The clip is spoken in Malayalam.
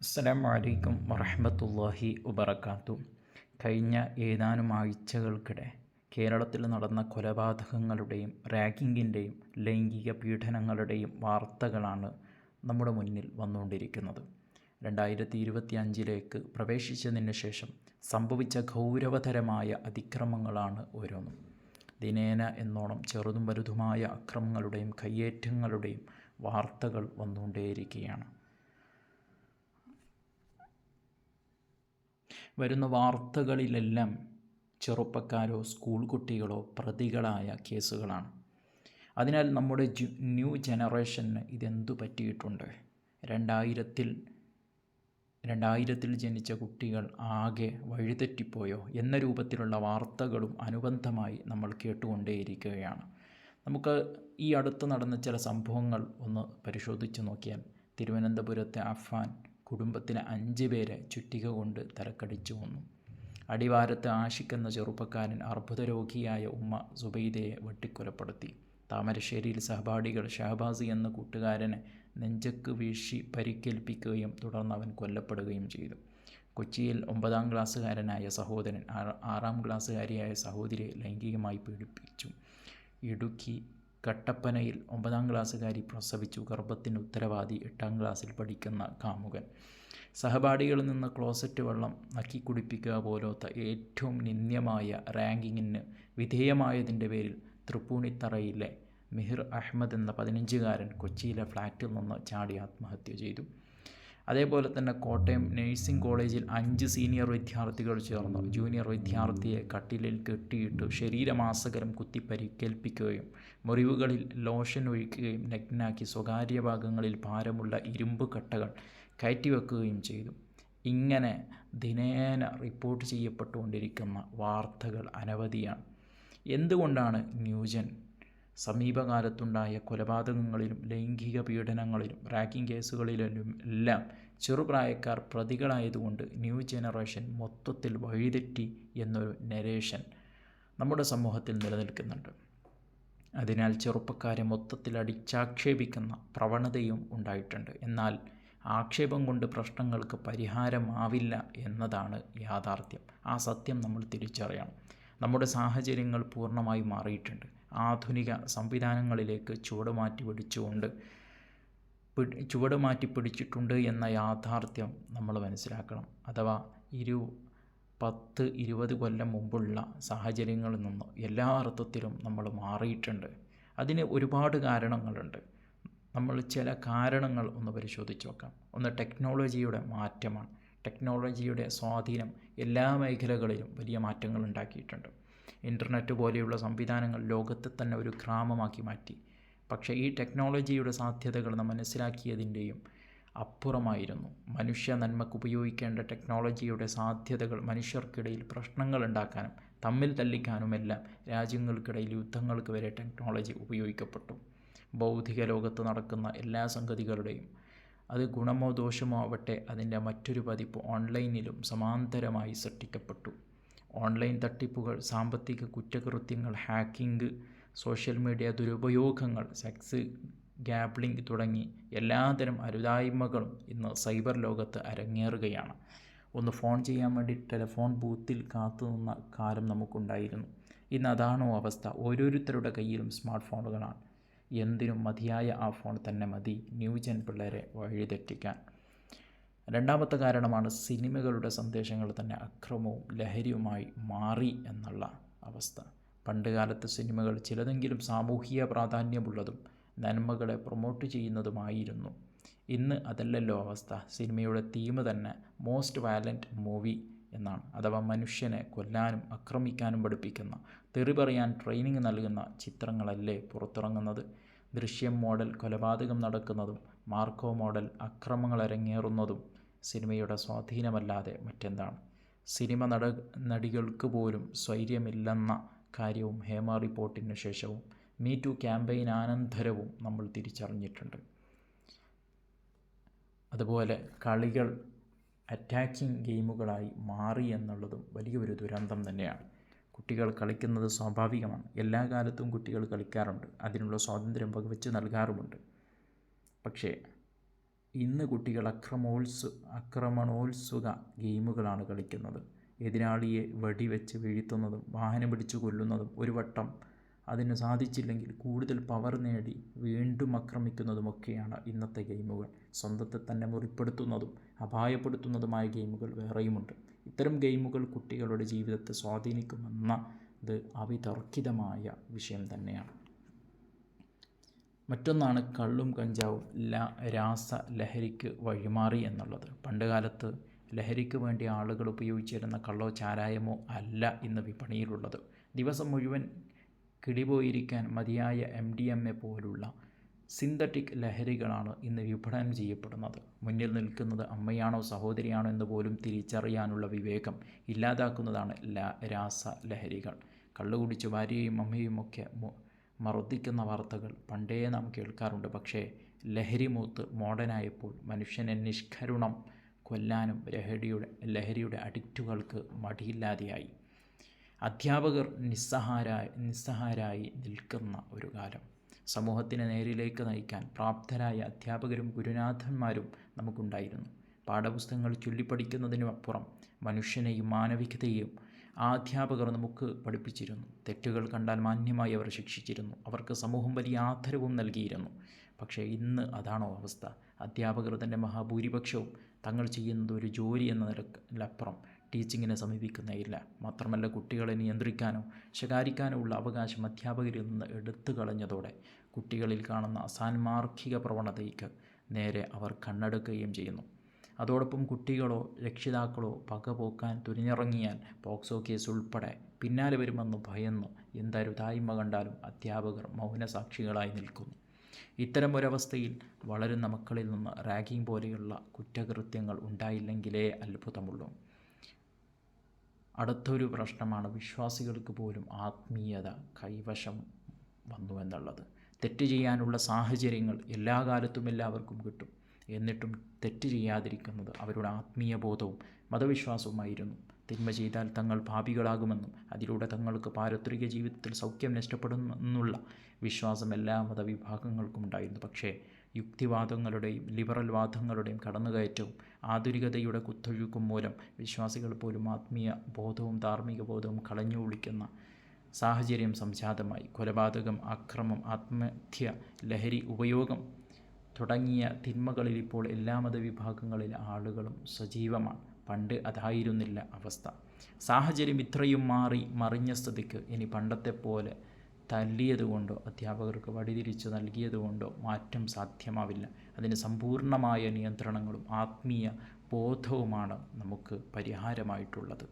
അസ്സലാം വലൈക്കും വറഹമത്തല്ലാഹി വബർക്കാത്തു കഴിഞ്ഞ ഏതാനും ആഴ്ചകൾക്കിടെ കേരളത്തിൽ നടന്ന കൊലപാതകങ്ങളുടെയും റാഗിങ്ങിന്റെയും ലൈംഗിക പീഡനങ്ങളുടെയും വാർത്തകളാണ് നമ്മുടെ മുന്നിൽ വന്നുകൊണ്ടിരിക്കുന്നത്. രണ്ടായിരത്തി ഇരുപത്തി അഞ്ചിലേക്ക് പ്രവേശിച്ചതിന് ശേഷം സംഭവിച്ച ഗൗരവതരമായ അതിക്രമങ്ങളാണ് ഓരോന്നും. ദിനേന എന്നോണം ചെറുതും വലുതുമായ അക്രമങ്ങളുടെയും കയ്യേറ്റങ്ങളുടെയും വാർത്തകൾ വന്നുകൊണ്ടേയിരിക്കുകയാണ്. വരുന്ന വാർത്തകളിലെല്ലാം ചെറുപ്പക്കാരോ സ്കൂൾ കുട്ടികളോ പ്രതികളായ കേസുകളാണ്. അതിനാൽ നമ്മുടെ ന്യൂ ജനറേഷന് ഇതെന്തു പറ്റിയിട്ടുണ്ട്? രണ്ടായിരത്തിൽ രണ്ടായിരത്തിൽ ജനിച്ച കുട്ടികൾ ആകെ വഴിതെറ്റിപ്പോയോ എന്ന രൂപത്തിലുള്ള വാർത്തകളും അനുബന്ധമായി നമ്മൾ കേട്ടുകൊണ്ടേയിരിക്കുകയാണ്. നമുക്ക് ഈ അടുത്ത് നടന്ന ചില സംഭവങ്ങൾ ഒന്ന് പരിശോധിച്ച് നോക്കിയാൽ തിരുവനന്തപുരത്തെ അഫാൻ കുടുംബത്തിലെ അഞ്ച് പേരെ ചുറ്റിക കൊണ്ട് തലക്കടിച്ചു കൊന്നു. അടിവാരത്ത് ആഷിഖ് എന്ന ചെറുപ്പക്കാരൻ അർബുദ രോഗിയായ ഉമ്മ സുബൈദയെ വെട്ടിക്കൊലപ്പെടുത്തി. താമരശ്ശേരിയിൽ സഹപാഠികൾ ഷഹബാസി എന്ന കൂട്ടുകാരനെ നെഞ്ചക്ക് വീശി പരിക്കേൽപ്പിക്കുകയും തുടർന്ന് അവൻ കൊല്ലപ്പെടുകയും ചെയ്തു. കൊച്ചിയിൽ ഒമ്പതാം ക്ലാസ്സുകാരനായ സഹോദരൻ ആറാം ക്ലാസ്സുകാരിയായ സഹോദരിയെ ലൈംഗികമായി പീഡിപ്പിച്ചു. ഇടുക്കി കട്ടപ്പനയിൽ ഒമ്പതാം ക്ലാസ്സുകാരി പ്രസവിച്ചു. ഗർഭത്തിന് ഉത്തരവാദി എട്ടാം ക്ലാസ്സിൽ പഠിക്കുന്ന കാമുകൻ. സഹപാഠികളിൽ നിന്ന് ക്ലോസറ്റ് വെള്ളം നക്കി കുടിപ്പിക്കുക പോലത്തെ ഏറ്റവും നിന്ദ്യമായ റാങ്കിങ്ങിന് വിധേയമായതിന്റെ പേരിൽ തൃപ്പൂണിത്തറയിലെ മിഹിർ അഹമ്മദ് എന്ന പതിനഞ്ചുകാരൻ കൊച്ചിയിലെ ഫ്ലാറ്റിൽ നിന്ന് ചാടി ആത്മഹത്യ ചെയ്തു. അതേപോലെ തന്നെ കോട്ടയം നഴ്സിംഗ് കോളേജിൽ അഞ്ച് സീനിയർ വിദ്യാർത്ഥികൾ ചേർന്നു. ജൂനിയർ വിദ്യാർത്ഥിയെ കട്ടിലിൽ കെട്ടിയിട്ട് ശരീരമാസകരം കുത്തി പരിക്കേൽപ്പിക്കുകയും മുറിവുകളിൽ ലോഷൻ ഒഴിക്കുകയും നഗ്നാക്കി സ്വകാര്യ ഭാഗങ്ങളിൽ ഭാരമുള്ള ഇരുമ്പ് കട്ടകൾ കയറ്റിവെക്കുകയും ചെയ്തു. ഇങ്ങനെ ദിനേന റിപ്പോർട്ട് ചെയ്യപ്പെട്ടുകൊണ്ടിരിക്കുന്ന വാർത്തകൾ അനവധിയാണ്. എന്തുകൊണ്ടാണ് ന്യൂജൻ സമീപകാലത്തുണ്ടായ കൊലപാതകങ്ങളിലും ലൈംഗിക പീഡനങ്ങളിലും റാക്കിംഗ് കേസുകളിലും എല്ലാം ചെറുപ്രായക്കാർ പ്രതികളായതുകൊണ്ട് ന്യൂ ജനറേഷൻ മൊത്തത്തിൽ വഴിതെറ്റി എന്നൊരു നരേഷൻ നമ്മുടെ സമൂഹത്തിൽ നിലനിൽക്കുന്നുണ്ട്. അതിനാൽ ചെറുപ്പക്കാരെ മൊത്തത്തിൽ അടിച്ചാക്ഷേപിക്കുന്ന പ്രവണതയും ഉണ്ടായിട്ടുണ്ട്. എന്നാൽ ആക്ഷേപം കൊണ്ട് പ്രശ്നങ്ങൾക്ക് പരിഹാരമാവില്ല എന്നതാണ് യാഥാർത്ഥ്യം. ആ സത്യം നമ്മൾ തിരിച്ചറിയണം. നമ്മുടെ സാഹചര്യങ്ങൾ പൂർണമായി മാറിയിട്ടുണ്ട്. ആധുനിക സംവിധാനങ്ങളിലേക്ക് ചുവട് മാറ്റി പിടിച്ചുകൊണ്ട് ചുവട് മാറ്റി പിടിച്ചിട്ടുണ്ട് എന്ന യാഥാർത്ഥ്യം നമ്മൾ മനസ്സിലാക്കണം. അഥവാ ഇരു പത്ത് ഇരുപത് കൊല്ലം മുമ്പുള്ള സാഹചര്യങ്ങളിൽ നിന്നും എല്ലാ അർത്ഥത്തിലും നമ്മൾ മാറിയിട്ടുണ്ട്. അതിന് ഒരുപാട് കാരണങ്ങളുണ്ട്. നമ്മൾ ചില കാരണങ്ങൾ ഒന്ന് പരിശോധിച്ച് നോക്കാം. ഒന്ന് ടെക്നോളജിയുടെ മാറ്റമാണ്. ടെക്നോളജിയുടെ സ്വാധീനം എല്ലാ മേഖലകളിലും വലിയ മാറ്റങ്ങൾ ഉണ്ടാക്കിയിട്ടുണ്ട്. ഇന്റർനെറ്റ് പോലെയുള്ള സംവിധാനങ്ങൾ ലോകത്തെ തന്നെ ഒരു ഗ്രാമമാക്കി മാറ്റി. പക്ഷേ ഈ ടെക്നോളജിയുടെ സാധ്യതകൾ നാം മനസ്സിലാക്കിയതിന്റെയും അപ്പുറമായിരുന്നു. മനുഷ്യ നന്മക്ക് ഉപയോഗിക്കേണ്ട ടെക്നോളജിയുടെ സാധ്യതകൾ മനുഷ്യർക്കിടയിൽ പ്രശ്നങ്ങൾ ഉണ്ടാക്കാനും തമ്മിൽ തല്ലിക്കാനുമെല്ലാം രാജ്യങ്ങൾക്കിടയിൽ യുദ്ധങ്ങൾക്ക് വരെ ടെക്നോളജി ഉപയോഗിക്കപ്പെട്ടു. ബൗദ്ധിക ലോകത്ത് നടക്കുന്ന എല്ലാ സംഗതികളുടെയും അത് ഗുണമോ ദോഷമോ ആവട്ടെ അതിന്റെ മറ്റൊരു പതിപ്പ് ഓൺലൈനിലും സമാന്തരമായി സൃഷ്ടിക്കപ്പെട്ടു. ഓൺലൈൻ തട്ടിപ്പുകൾ സാമ്പത്തിക കുറ്റകൃത്യങ്ങൾ ഹാക്കിംഗ് സോഷ്യൽ മീഡിയ ദുരുപയോഗങ്ങൾ സെക്സ് ഗ്യാബ്ലിംഗ് തുടങ്ങി എല്ലാതരം അരുതായ്മകളും ഇന്ന് സൈബർ ലോകത്ത് അരങ്ങേറുകയാണ്. ഒന്ന് ഫോൺ ചെയ്യാൻ വേണ്ടി ടെലിഫോൺ ബൂത്തിൽ കാത്തു നിന്ന കാലം നമുക്കുണ്ടായിരുന്നു. ഇന്ന് അതാണോ അവസ്ഥ? ഓരോരുത്തരുടെ കയ്യിലും സ്മാർട്ട് ഫോണുകളാണ്. എന്തിനും മതിയായ ആ ഫോൺ തന്നെ മതി ന്യൂ ന്യൂജൻ പിള്ളേരെ വഴിതെറ്റിക്കാൻ. രണ്ടാമത്തെ കാരണമാണ് സിനിമകളുടെ സന്ദേശങ്ങൾ തന്നെ അക്രമവും ലഹരിയുമായി മാറി എന്നുള്ള അവസ്ഥ. പണ്ടുകാലത്തെ സിനിമകൾ ചിലതെങ്കിലും സാമൂഹിക പ്രാധാന്യമുള്ളതും നന്മകളെ പ്രൊമോട്ട് ചെയ്യുന്നതുമായിരുന്നു. ഇന്ന് അതല്ലല്ലോ അവസ്ഥ. സിനിമയുടെ തീം തന്നെ മോസ്റ്റ് വയലന്റ് മൂവി എന്നാണ്. അഥവാ മനുഷ്യനെ കൊല്ലാനും ആക്രമിക്കാനും പഠിപ്പിക്കുന്ന തെറി പറയാൻ ട്രെയിനിങ് നൽകുന്ന ചിത്രങ്ങളല്ലേ പുറത്തിറങ്ങുന്നത്. ദൃശ്യം മോഡൽ കൊലപാതകം നടക്കുന്നതും മാർക്കോ മോഡൽ അക്രമങ്ങൾ അരങ്ങേറുന്നതും സിനിമയുടെ സ്വാധീനമല്ലാതെ മറ്റെന്താണ്? സിനിമ നട നടികൾക്ക് പോലും സ്വൈര്യമില്ലെന്ന കാര്യവും ഹേമ റിപ്പോർട്ടിന് ശേഷവും മീ ടു ക്യാമ്പയിൻ അനന്തരവും നമ്മൾ തിരിച്ചറിഞ്ഞിട്ടുണ്ട്. അതുപോലെ കളികൾ അറ്റാക്കിംഗ് ഗെയിമുകളായി മാറി എന്നുള്ളതും വലിയൊരു ദുരന്തം തന്നെയാണ്. കുട്ടികൾ കളിക്കുന്നത് സ്വാഭാവികമാണ്. എല്ലാ കാലത്തും കുട്ടികൾ കളിക്കാറുണ്ട്. അതിനുള്ള സ്വാതന്ത്ര്യം പകവച്ച് നൽകാറുമുണ്ട്. പക്ഷേ ഇന്ന് കുട്ടികൾ അക്രമോത്സു അക്രമണോത്സുക ഗെയിമുകളാണ് കളിക്കുന്നത്. എതിരാളിയെ വെടിവെച്ച് വീഴ്ത്തുന്നതും വാഹനം പിടിച്ചു കൊല്ലുന്നതും ഒരു വട്ടം അതിന് സാധിച്ചില്ലെങ്കിൽ കൂടുതൽ പവർ നേടി വീണ്ടും ആക്രമിക്കുന്നതുമൊക്കെയാണ് ഇന്നത്തെ ഗെയിമുകൾ സ്വന്തത്തെ തന്നെ മുറിപ്പെടുത്തുന്നതും അപായപ്പെടുത്തുന്നതുമായ ഗെയിമുകൾ വേറെയുമുണ്ട്. ഇത്തരം ഗെയിമുകൾ കുട്ടികളുടെ ജീവിതത്തെ സ്വാധീനിക്കുമെന്നത് അവിതർക്കിതമായ വിഷയം തന്നെയാണ്. മറ്റൊന്നാണ് കള്ളും കഞ്ചാവും ല രാസ ലഹരിക്ക് വഴിമാറി എന്നുള്ളത്. പണ്ട് കാലത്ത് ലഹരിക്ക് വേണ്ടി ആളുകൾ ഉപയോഗിച്ചിരുന്ന കള്ളോ ചാരായമോ അല്ല ഇന്ന് വിപണിയിലുള്ളത്. ദിവസം മുഴുവൻ കിടിപോയിരിക്കാൻ മതിയായ എം ഡി എം എ പോലുള്ള സിന്തറ്റിക് ലഹരികളാണ് ഇന്ന് വിപണനം ചെയ്യപ്പെടുന്നത്. മുന്നിൽ നിൽക്കുന്നത് അമ്മയാണോ സഹോദരിയാണോ എന്ന് പോലും തിരിച്ചറിയാനുള്ള വിവേകം ഇല്ലാതാക്കുന്നതാണ് രാസ ലഹരികൾ. കള്ളു കുടിച്ച് ഭാര്യയും അമ്മയും ഒക്കെ മർദ്ദിക്കുന്ന വാർത്തകൾ പണ്ടേ നാം കേൾക്കാറുണ്ട്. പക്ഷേ ലഹരി മൂത്ത് മോഡനായപ്പോൾ മനുഷ്യനെ നിഷ്കരുണം കൊല്ലാനും ലഹരിയുടെ ലഹരിയുടെ അഡിക്റ്റുകൾക്ക് മടിയില്ലാതെയായി. അധ്യാപകർ നിസ്സഹാരായി നിസ്സഹാരായി നിൽക്കുന്ന ഒരു കാലം. സമൂഹത്തിനെ നേരിലേക്ക് നയിക്കാൻ പ്രാപ്തരായ അധ്യാപകരും ഗുരുനാഥന്മാരും നമുക്കുണ്ടായിരുന്നു. പാഠപുസ്തകങ്ങൾ ചൊല്ലിപ്പടിക്കുന്നതിനും അപ്പുറം മനുഷ്യനെയും മാനവികതയെയും ആ അധ്യാപകർ നമുക്ക് പഠിപ്പിച്ചിരുന്നു. തെറ്റുകൾ കണ്ടാൽ മാന്യമായി അവർ ശിക്ഷിച്ചിരുന്നു. അവർക്ക് സമൂഹം വലിയ ആദരവും നൽകിയിരുന്നു. പക്ഷേ ഇന്ന് അതാണോ അവസ്ഥ? അധ്യാപകർ തന്നെ മഹാഭൂരിപക്ഷവും തങ്ങൾ ചെയ്യുന്നത് ഒരു ജോലി എന്ന നിലക്കപ്പുറം ടീച്ചിങ്ങിനെ സമീപിക്കുന്നേയില്ല. മാത്രമല്ല കുട്ടികളെ നിയന്ത്രിക്കാനോ ശകാരിക്കാനോ ഉള്ള അവകാശം അധ്യാപകരിൽ നിന്ന് എടുത്തു കളഞ്ഞതോടെ കുട്ടികളിൽ കാണുന്ന അസാൻമാർഗിക പ്രവണതയ്ക്ക് നേരെ അവർ കണ്ണെടുക്കുകയും ചെയ്യുന്നു. അതോടൊപ്പം കുട്ടികളോ രക്ഷിതാക്കളോ പകപോക്കാൻ തുനിഞ്ഞിറങ്ങിയാൽ പോക്സോ കേസ് ഉൾപ്പെടെ പിന്നാലെ വരുമെന്ന് ഭയന്നു. എന്തരുതായ്മ കണ്ടാലും അധ്യാപകർ മൗനസാക്ഷികളായി നിൽക്കുന്നു. ഇത്തരം ഒരവസ്ഥയിൽ വളരുന്ന മക്കളിൽ നിന്ന് റാഗിംഗ് പോലെയുള്ള കുറ്റകൃത്യങ്ങൾ ഉണ്ടായില്ലെങ്കിലേ അത്ഭുതമുള്ളൂ. അടുത്തൊരു പ്രശ്നമാണ് വിശ്വാസികൾക്ക് പോലും ആത്മീയത കൈവശം വന്നു എന്നുള്ളത് തെറ്റ് ചെയ്യാനുള്ള സാഹചര്യങ്ങൾ എല്ലാ കാലത്തും എല്ലാവർക്കും കിട്ടും. എന്നിട്ടും തെറ്റ് ചെയ്യാതിരിക്കുന്നത് അവരുടെ ആത്മീയ ബോധവും മതവിശ്വാസവുമായിരുന്നു. തിന്മ ചെയ്താൽ തങ്ങൾ പാപികളാകുമെന്നും അതിലൂടെ തങ്ങൾക്ക് പാരത്രിക ജീവിതത്തിൽ സൗഖ്യം നഷ്ടപ്പെടുമെന്നുള്ള വിശ്വാസം എല്ലാ മതവിഭാഗങ്ങൾക്കും ഉണ്ടായിരുന്നു പക്ഷേ യുക്തിവാദങ്ങളുടെയും ലിബറൽ വാദങ്ങളുടെയും കടന്നുകയറ്റവും ആധുനികതയുടെ കുത്തൊഴുക്കും മൂലം വിശ്വാസികൾ പോലും ആത്മീയ ബോധവും ധാർമ്മിക ബോധവും കളഞ്ഞു വിളിക്കുന്ന സാഹചര്യം സംജാതമായി. കൊലപാതകം അക്രമം ആത്മഹത്യ ലഹരി ഉപയോഗം തുടങ്ങിയ തിന്മകളിൽ ഇപ്പോൾ എല്ലാ മതവിഭാഗങ്ങളിലെ ആളുകളും സജീവമാണ്. പണ്ട് അതായിരുന്നില്ല അവസ്ഥ. സാഹചര്യം ഇത്രയും മാറി മറിഞ്ഞ സ്ഥിതിക്ക് ഇനി പണ്ടത്തെ പോലെ തല്ലിയതുകൊണ്ടോ അധ്യാപകർക്ക് വടിതിരിച്ച് നൽകിയതുകൊണ്ടോ മാറ്റം സാധ്യമാവില്ല. അതിന് സമ്പൂർണമായ നിയന്ത്രണങ്ങളും ആത്മീയ ബോധവുമാണ് നമുക്ക് പരിഹാരമായിട്ടുള്ളത്.